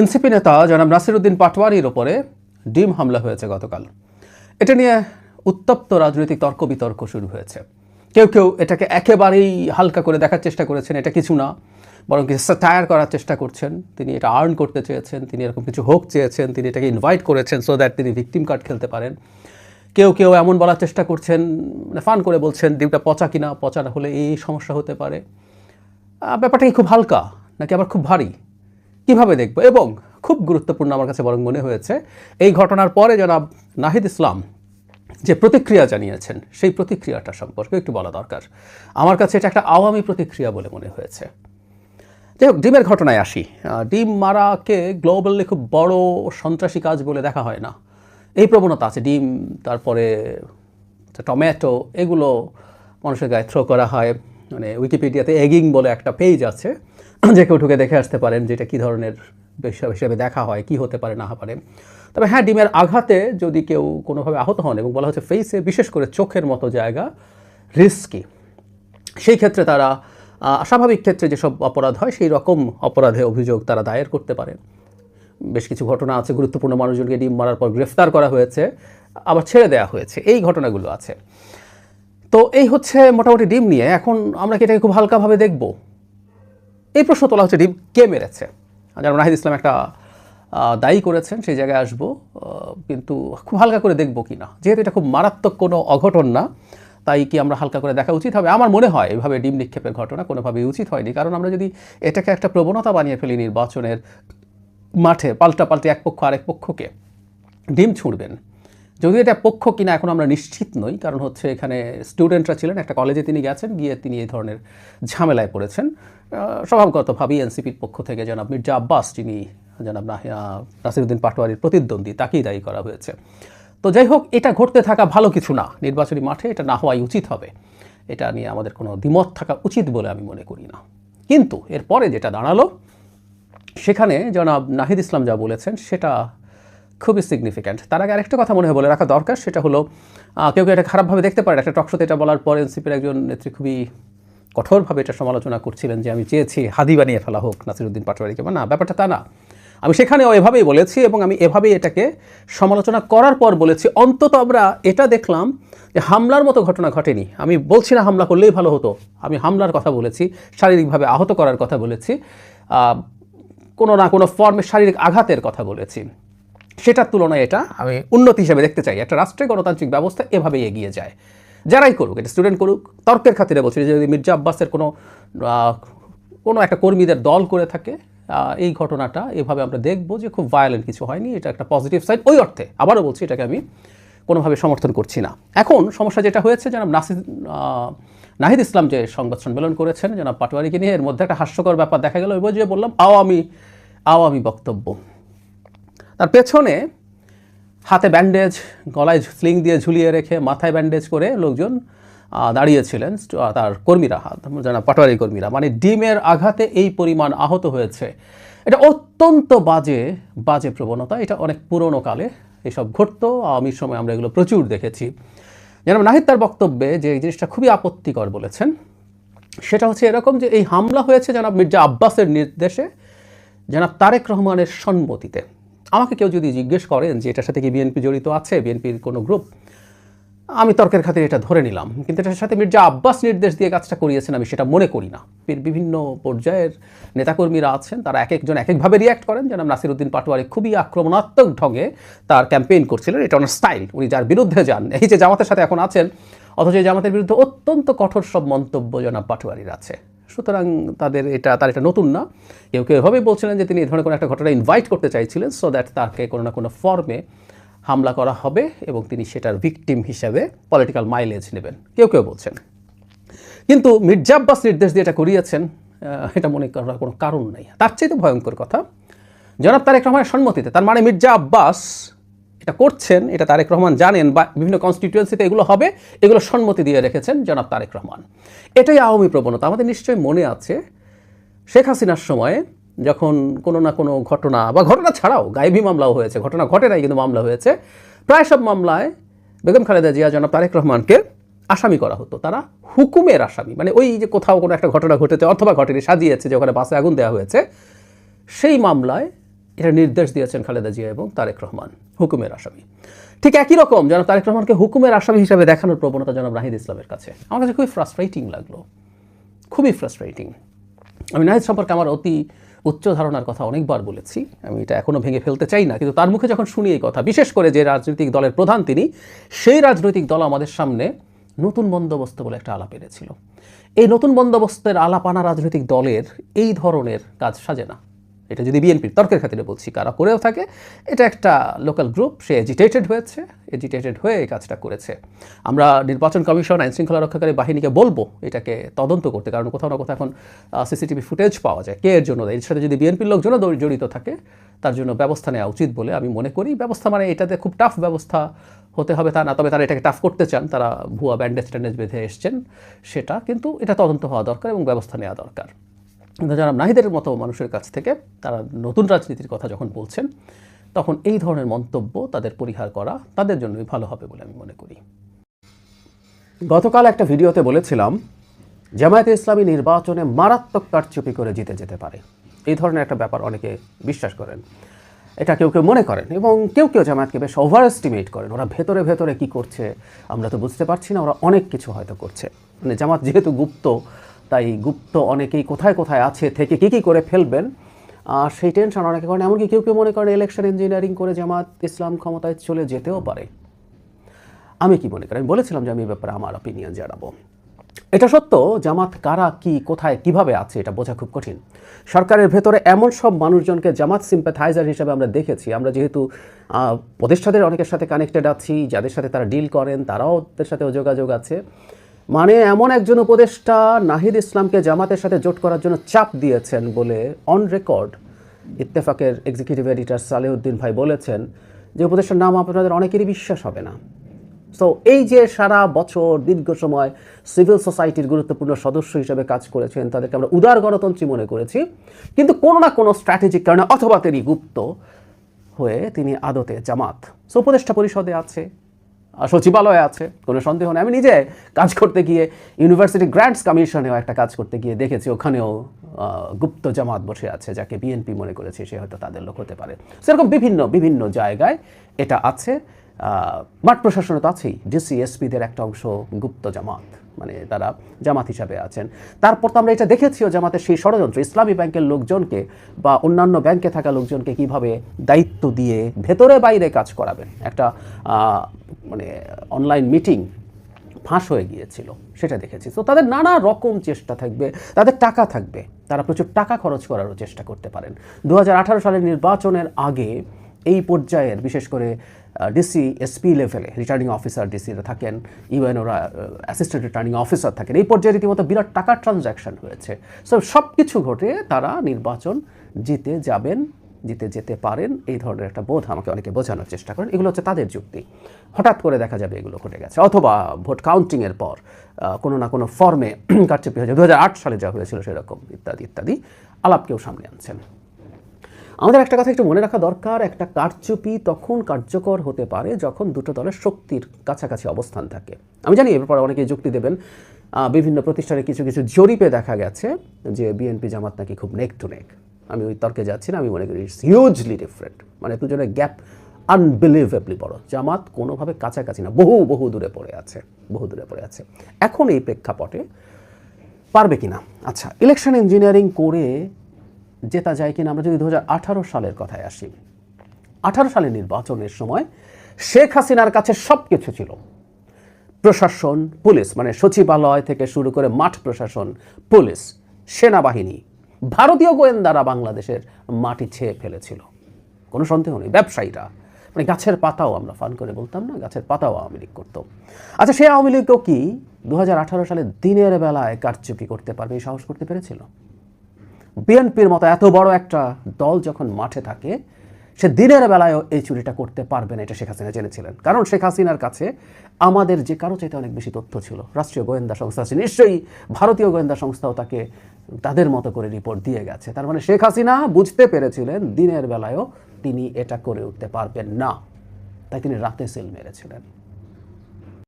NCP নেতা জনাব নাসিরুদ্দিন পাটওয়ারির ওপরে ডিম হামলা হয়েছে গতকাল। এটা নিয়ে উত্তপ্ত রাজনৈতিক তর্ক বিতর্ক শুরু হয়েছে। কেউ কেউ এটাকে একেবারেই হালকা করে দেখার চেষ্টা করেছেন, এটা কিছু না, বরং কিছু টায়ার করার চেষ্টা করছেন। তিনি এটা আর্ন করতে চেয়েছেন, তিনি এরকম কিছু হোক চেয়েছেন, তিনি এটাকে ইনভাইট করেছেন সো দ্যাট তিনি ভিকটিম কার্ড খেলতে পারেন। কেউ কেউ এমন বলার চেষ্টা করছেন মানে ফান করে বলছেন, ডিমটা পচা কিনা? পচা না হলে এই সমস্যা হতে পারে। ব্যাপারটা কি খুব হালকা, নাকি আবার খুব ভারী? কীভাবে দেখব? এবং খুব গুরুত্বপূর্ণ আমার কাছে বরং মনে হয়েছে, এই ঘটনার পরে জনাব নাহিদ ইসলাম যে প্রতিক্রিয়া জানিয়েছেন, সেই প্রতিক্রিয়াটা সম্পর্কে একটু বলা দরকার। আমার কাছে এটা একটা আওয়ামী প্রতিক্রিয়া বলে মনে হয়েছে। যাই হোক, ডিমের ঘটনায় আসি। ডিম মারাকে গ্লোবালি খুব বড় সন্ত্রাসী কাজ বলে দেখা হয় না। এই প্রবণতা আছে। ডিম, তারপরে টমেটো, এগুলো মানুষের গায়ে থ্রো করা হয়। মানে উইকিপিডিয়াতে এগিং বলে একটা পেজ আছে, যে কেউ ঢুকে দেখে আসতে পারেন যেটা কী ধরনের বিষয় হিসেবে দেখা হয়, কি হতে পারে, না পারে। তবে হ্যাঁ ডিমের আঘাতে যদি কেউ কোনোভাবে আহত হন এবং বলা হচ্ছে ফেসে বিশেষ করে চোখের মতো জায়গা রিস্কি সেই ক্ষেত্রে তারা স্বাভাবিক ক্ষেত্রে যেসব অপরাধ হয় সেই রকম অপরাধে অভিযোগ তারা দায়ের করতে পারেন বেশ কিছু ঘটনা আছে, গুরুত্বপূর্ণ মানুষজনকে ডিম মারার পর গ্রেফতার করা হয়েছে, আবার ছেড়ে দেওয়া হয়েছে, এই ঘটনাগুলো আছে। তো এই হচ্ছে মোটামুটি ডিম নিয়ে এখন আমরা কি এটাকে খুব হালকাভাবে দেখব? এই প্রশ্ন তোলা হচ্ছে ডিম কে মেরেছে? যেমন নাহিদ ইসলাম একটা দায়ী করেছেন, সেই জায়গায় আসব কিন্তু খুব হালকা করে দেখব কি না। যেহেতু এটা খুব মারাত্মক কোনো অঘটন না, তাই কি আমরা হালকা করে দেখা উচিত হবে? আমার মনে হয় এভাবে ডিম নিক্ষেপের ঘটনা কোনোভাবেই উচিত হয়নি, কারণ আমরা যদি এটাকে একটা প্রবণতা বানিয়ে ফেলি নির্বাচনের মাঠে পাল্টা পাল্টে এক পক্ষ আরেক পক্ষকে, ডিম ছুঁড়বেন। যদিও এটা পক্ষ কিনা এখন আমরা নিশ্চিত নই কারণ হচ্ছে এখানে স্টুডেন্টরা ছিলেন একটা কলেজে তিনি গেছেন গিয়ে তিনি এই ধরনের ঝামেলায় পড়েছেন। আহ, স্বভাবগতভাবেই এনসিপির পক্ষ থেকে জনাব মির্জা আব্বাস যিনি জনাব নাসিরুদ্দিন পাটোয়ারির প্রতিদ্বন্দ্বী তাকেই দায়ী করা হয়েছে। তো যাই হোক এটা ঘটতে থাকা ভালো কিছু না। নির্বাচনী মাঠে এটা না হওয়াই উচিত হবে। এটা নিয়ে আমাদের কোনো দ্বিমত থাকা উচিত বলে আমি মনে করি না। কিন্তু এরপরে যেটা দাঁড়াল সেখানে জনাব নাহিদ ইসলাম যা বলেছেন সেটা খুবই সিগনিফিক্যান্ট তার আগে আরেকটা কথা মনে হয় বলে রাখা দরকার, সেটা হলো কেউ কেউ এটা খারাপভাবে দেখতে পারে। একটা টকশোতে এটা বলার পর এনসিপির একজন নেত্রী খুবই কঠোরভাবে এটা সমালোচনা করছিলেন যে, আমি চেয়েছি হাদি বানিয়ে ফেলা হোক নাসিরুদ্দিন পাটোয়ারিকে। বা না, ব্যাপারটা তা না। আমি সেখানেও এভাবেই বলেছি এবং আমি এভাবেই এটাকে সমালোচনা করার পর বলেছি। অন্তত আমরা এটা দেখলাম যে, হামলার মতো ঘটনা ঘটেনি। আমি বলছি না হামলা করলেই ভালো হতো। আমি হামলার কথা বলেছি, শারীরিকভাবে আহত করার কথা বলেছি কোনো না কোনো ফর্মে শারীরিক আঘাতের কথা বলেছি। সেটার তুলনায় এটা আমি উন্নতি হিসেবে দেখতে চাই। একটা রাষ্ট্রের গণতান্ত্রিক ব্যবস্থা এভাবেই এগিয়ে যায়। যারাই করুক, এটা স্টুডেন্ট করুক, তর্কের খাতিরে বলছি যদি মির্জা আব্বাসের কোনো কোনো একটা কর্মীদের দল করে থাকে এই ঘটনাটা এভাবে আমরা দেখব যে খুব ভায়োলেন্ট কিছু হয়নি, এটা একটা পজিটিভ সাইড ওই অর্থে আবারও বলছি এটাকে আমি কোনোভাবে সমর্থন করছি না। এখন সমস্যা যেটা হয়েছে যেন নাসিদ নাহিদ ইসলাম যে সংবাদ সম্মেলন করেছেন যেন পাটোয়ারিকে নিয়ে, এর মধ্যে একটা হাস্যকর ব্যাপার দেখা গেল। ওই যে বললাম, আওয়ামী আওয়ামী বক্তব্য। তার পেছনে হাতে ব্যান্ডেজ, গলায় স্লিং দিয়ে ঝুলিয়ে রেখে মাথায় ব্যান্ডেজ করে লোকজন দাঁড়িয়েছিলেন তার কর্মীরা হাত যারা পাটোয়ারি কর্মীরা। মানে ডিমের আঘাতে এই পরিমাণ আহত হয়েছে। এটা অত্যন্ত বাজে বাজে প্রবণতা। এটা অনেক পুরনো কালে এসব ঘটতো। আওয়ামীর সময় আমরা এগুলো প্রচুর দেখেছি। যেন নাহিদ তার বক্তব্যে যে এই জিনিসটা খুবই আপত্তিকর বলেছেন, সেটা হচ্ছে এরকম যে এই হামলা হয়েছে জনাব মির্জা আব্বাসের নির্দেশে জনাব তারেক রহমানের সম্মতিতে। আমাকে কেউ যদি জিজ্ঞেস করেন যে এটার সাথে কি বিএনপি জড়িত আছে বিএনপির কোনো গ্রুপ আমি তর্কের খাতিরে এটা ধরে নিলাম। কিন্তু এটার সাথে মির্জা আব্বাস নির্দেশ দিয়ে কাজটা করিয়েছেন, আমি সেটা মনে করি না। বিভিন্ন পর্যায়ের নেতাকর্মীরা আছেন, তারা এক একজন এক একভাবে রিয়াক্ট করেন। যেন নাসিরুদ্দিন পাটোয়ারি খুবই আক্রমণাত্মক ঢঙে তার ক্যাম্পেইন করছিলেন, এটা ওনার স্টাইল উনি যার বিরুদ্ধে যান। এই যে জামাতের সাথে এখন আছেন, অথচ এই জামাতের বিরুদ্ধে অত্যন্ত কঠোর সব মন্তব্য জনাব পাটোয়ারির আছে। সুতরাং তাদের এটা, তার এটা নতুন না। কেউ কেউ এভাবেই বলছিলেন যে তিনি এই ধরনের কোনো একটা ঘটনা ইনভাইট করতে চাইছিলেন সো দ্যাট তাকে কোনো না কোনো ফর্মে হামলা করা হবে এবং তিনি সেটার ভিকটিম হিসাবে পলিটিক্যাল মাইলেজ নেবেন। কেউ কেউ বলছেন। কিন্তু মির্জা আব্বাস নির্দেশ দিয়ে এটা করিয়েছেন এটা মনে করার কোনো কারণ নেই। তার চেয়ে তো ভয়ঙ্কর কথা, জনাব তারেক রহমানের সম্মতিতে, তার মানে মির্জা আব্বাস এটা করছেন, এটা তারেক রহমান জানেন বা বিভিন্ন কনস্টিটিউয়েন্সিতে এগুলো হবে, এগুলো সম্মতি দিয়ে রেখেছেন জনাব তারেক রহমান। এটাই আওয়ামী প্রবণতা। আমাদের নিশ্চয়ই মনে আছে, শেখ হাসিনার সময়ে যখন কোনো না কোনো ঘটনা বা ঘটনা ছাড়াও গায়েবী মামলাও হয়েছে, ঘটনা ঘটে নাই কিন্তু মামলা হয়েছে, প্রায় সব মামলায় বেগম খালেদা জিয়া, জনাব তারেক রহমানকে আসামি করা হতো। তারা হুকুমের আসামি মানে ওই যে কোথাও কোনো একটা ঘটনা ঘটেছে অথবা ঘটেনি, সাজিয়েছে যে ওখানে বাসে আগুন দেওয়া হয়েছে, সেই মামলায় এটা নির্দেশ দিয়েছেন খালেদা জিয়া এবং তারেক রহমান। হুকুমের আসামি। ঠিক একই রকম যেন তারেক রহমানকে হুকুমের আসামি হিসাবে দেখানোর প্রবণতা জনাব নাহিদ ইসলামের কাছে। আমার কাছে খুবই ফ্রাস্ট্রেটিং লাগল। খুবই ফ্রাস্ট্রেটিং আমি নাহিদ সম্পর্কে আমার অতি উচ্চ ধারণার কথা অনেকবার বলেছি। আমি এটা এখনও ভেঙে ফেলতে চাই না, কিন্তু তার মুখে যখন শুনি এই কথা, বিশেষ করে যে রাজনৈতিক দলের প্রধান তিনি, সেই রাজনৈতিক দল আমাদের সামনে নতুন বন্দোবস্ত বলে একটা আলাপ এনেছিল। এই নতুন বন্দোবস্তের আলাপ আনা রাজনৈতিক দলের এই ধরনের কাজ সাজে না। এটা যদি বিএনপির তর্কের খাতিরে বলছি, কারা করেও থাকে, এটা একটা লোকাল গ্রুপ, সে এজিটেটেড হয়েছে এজিটেটেড হয়ে এই কাজটা করেছে। আমরা নির্বাচন কমিশন আইন শৃঙ্খলা রক্ষাকারী বাহিনীকে বলব এটাকে তদন্ত করতে, কারণ কোথাও না কোথাও এখন সিসিটিভি ফুটেজ পাওয়া যায়। কে এর জন্য এর সাথে যদি বিএনপির লোকজনও জড়িত থাকে, তার জন্য ব্যবস্থা নেওয়া উচিত বলে আমি মনে করি। ব্যবস্থা মানে এটাতে খুব টাফ ব্যবস্থা হতে হবে তা না, তবে তারা এটাকে টাফ করতে চান। তারা ভুয়া ব্যান্ডেজ ট্যান্ডেজ বেঁধে এসছেন, সেটা কিন্তু এটা তদন্ত হওয়া দরকার এবং ব্যবস্থা নেওয়া দরকার। যারা নাহিদের মতো মানুষের কাছ থেকে তারা নতুন রাজনীতির কথা যখন বলছেন, তখন এই ধরনের মন্তব্য তাদের পরিহার করা তাদের জন্যই ভালো হবে বলে আমি মনে করি। গতকাল একটা ভিডিওতে বলেছিলাম, জামায়াতে ইসলামী নির্বাচনে মারাত্মক কারচুপি করে জিতে যেতে পারে। এই ধরনের একটা ব্যাপার অনেকে বিশ্বাস করেন। এটা কেউ কেউ মনে করেন এবং কেউ কেউ জামায়াতকে বেশ ওভার এস্টিমেট করেন। ওরা ভেতরে ভেতরে কি করছে আমরা তো বুঝতে পারছি না, ওরা অনেক কিছু হয়তো করছে। মানে জামাত যেহেতু গুপ্ত তাই গুপ্ত অনেকেই কোথায় কোথায় আছে, থেকে কী কী করে ফেলবেন আর সেই টেনশন অনেকে করেন, এমনকি কেউ কেউ মনে করেন ইলেকশন ইঞ্জিনিয়ারিং করে জামাত ইসলাম ক্ষমতায় চলে যেতেও পারে। আমি কি মনে করি আমি বলেছিলাম যে আমি এই ব্যাপারে আমার অপিনিয়ন জানাব। এটা সত্য, জামাত কারা, কি, কোথায়, কীভাবে আছে, এটা বোঝা খুব কঠিন। সরকারের ভেতরে এমন সব মানুষজনকে জামাত সিম্প্যাথাইজার হিসেবে আমরা দেখেছি। আমরা যেহেতু প্রতিষ্ঠাদের অনেকের সাথে কানেক্টেড আছি, যাদের সাথে তারা ডিল করেন, তারাও ওদের সাথেও যোগাযোগ আছে। মানে এমন একজন উপদেষ্টা নাহিদ ইসলামকে জামাতের সাথে জোট করার জন্য চাপ দিয়েছেন বলে অন রেকর্ড ইত্তেফাকের এক্সিকিউটিভ এডিটর সালেউদ্দিন ভাই বলেছেন যে উপদেষ্টার নাম আপনাদের অনেকেরই বিশ্বাস হবে না। সো এই যে সারা বছর দীর্ঘ সময় সিভিল সোসাইটির গুরুত্বপূর্ণ সদস্য হিসেবে কাজ করেছেন, তাদেরকে আমরা উদার গণতন্ত্রী মনে করেছি, কিন্তু কোনো না কোনো স্ট্র্যাটেজিক কারণে অথবা তিনি গুপ্ত হয়ে তিনি আদতে জামাত। সো উপদেষ্টা পরিষদে আছে। সচিবালয়ে আছে, কোনো সন্দেহ নেই। আমি নিজে কাজ করতে গিয়ে ইউনিভার্সিটি গ্র্যান্টস কমিশনেও একটা কাজ করতে গিয়ে দেখেছি। ওখানেও গুপ্ত জামাত বসে আছে, যাকে বিএনপি মনে করেছে সে হয়তো তাদের লোক হতে পারে। সেরকম বিভিন্ন বিভিন্ন জায়গায় এটা আছে। মাঠ প্রশাসনে তো আছেই। ডিসি এসপিদের একটা অংশ গুপ্ত জামাত মানে তারা জামাত হিসাবে আছেন। তারপর তো আমরা এটা দেখেছিও জামাতের সেই ষড়যন্ত্র। ইসলামী ব্যাংকের লোকজনকে বা অন্যান্য ব্যাংকে থাকা লোকজনকে কীভাবে দায়িত্ব দিয়ে ভেতরে বাইরে কাজ করাবেন? একটা মানে অনলাইন মিটিং ফাঁস হয়ে গিয়েছিল, সেটা দেখেছি। তো তাদের নানা রকম চেষ্টা থাকবে, তাদের টাকা থাকবে, তারা প্রচুর টাকা খরচ করারও চেষ্টা করতে পারেন। দু হাজার আঠারো সালের নির্বাচনের আগে এই পর্যায়ের, বিশেষ করে ডিসি এসপি লেভেলে রিটার্নিং অফিসার ডিসিরা থাকেন ইভেন ওরা অ্যাসিস্ট্যান্ট রিটার্নিং অফিসার থাকেন। এই পর্যায়ে রীতিমতো বিরাট টাকার ট্রানজ্যাকশন হয়েছে। সো সব কিছু ঘটে তারা নির্বাচন জিতে যাবেন জিতে যেতে পারেন, এই ধরনের একটা বোধ আমাকে অনেকে বোঝানোর চেষ্টা করেন, এগুলো হচ্ছে তাদের যুক্তি। হঠাৎ করে দেখা যাবে এগুলো ঘটে গেছে। অথবা ভোট কাউন্টিংয়ের পর কোনো না কোনো ফর্মে কারচুপি হয়েছে দু হাজার আট সালে যা হয়েছিল সেরকম, ইত্যাদি ইত্যাদি আলাপ কেউ সামনে আনছেন। আমাদের একটা কথা একটু মনে রাখা দরকার, একটা কারচুপি তখন কার্যকর হতে পারে যখন দুটো দলের শক্তির কাছাকাছি অবস্থান থাকে। আমি জানি এ ব্যাপারে অনেকে যুক্তি দেবেন বিভিন্ন প্রতিষ্ঠানে কিছু কিছু জরিপে দেখা গেছে যে বিএনপি জামাত নাকি খুব নেক টু নেক। আমি ওই তর্কে যাচ্ছি না, আমি মনে করি ইটস হিউজলি ডিফারেন্ট মানে দুজনের গ্যাপ আনবিলিভেবলি বড়। জামাত কোনোভাবে কাছাকাছি না, বহু বহু দূরে পড়ে আছে, বহু দূরে পড়ে আছে। এখন এই প্রেক্ষাপটে পারবে কিনা? আচ্ছা ইলেকশন ইঞ্জিনিয়ারিং করে জেতা যায় কিনা, আমরা যদি দু হাজার আঠারো সালের কথায় আসি। আঠারো সালের নির্বাচনের সময় শেখ হাসিনার কাছে সব কিছু ছিল। প্রশাসন, পুলিশ মানে সচিবালয় থেকে শুরু করে মাঠ প্রশাসন, পুলিশ, সেনাবাহিনী ভারতীয় গোয়েন্দারা বাংলাদেশের মাটি ছেয়ে ফেলেছিল। কোনো সন্দেহ নেই, ব্যবসায়ীরা। মানে গাছের পাতাও আমরা ফান করে বলতাম না, গাছের পাতাও আওয়ামী লীগ করতো। আচ্ছা সেই আওয়ামী লীগও কি দু সালে দিনের বেলায় কারচুপি করতে পারবে এই সাহস করতে পেরেছিল? বিএনপির মতো এত বড় একটা দল যখন মাঠে থাকে, সে দিনের বেলায়ও এই চুরিটা করতে পারবে না, এটা শেখ হাসিনা জেনেছিলেন। কারণ শেখ হাসিনার কাছে আমাদের যে কারও চাইতে অনেক বেশি তথ্য ছিল, রাষ্ট্রীয় গোয়েন্দা সংস্থা আছে, নিশ্চয়ই ভারতীয় গোয়েন্দা সংস্থাও তাকে তাদের মতো করে রিপোর্ট দিয়ে গেছে। তার মানে শেখ হাসিনা বুঝতে পেরেছিলেন দিনের বেলায়ও তিনি এটা করে উঠতে পারবেন না। তাই তিনি রাতে সেল মেরেছিলেন।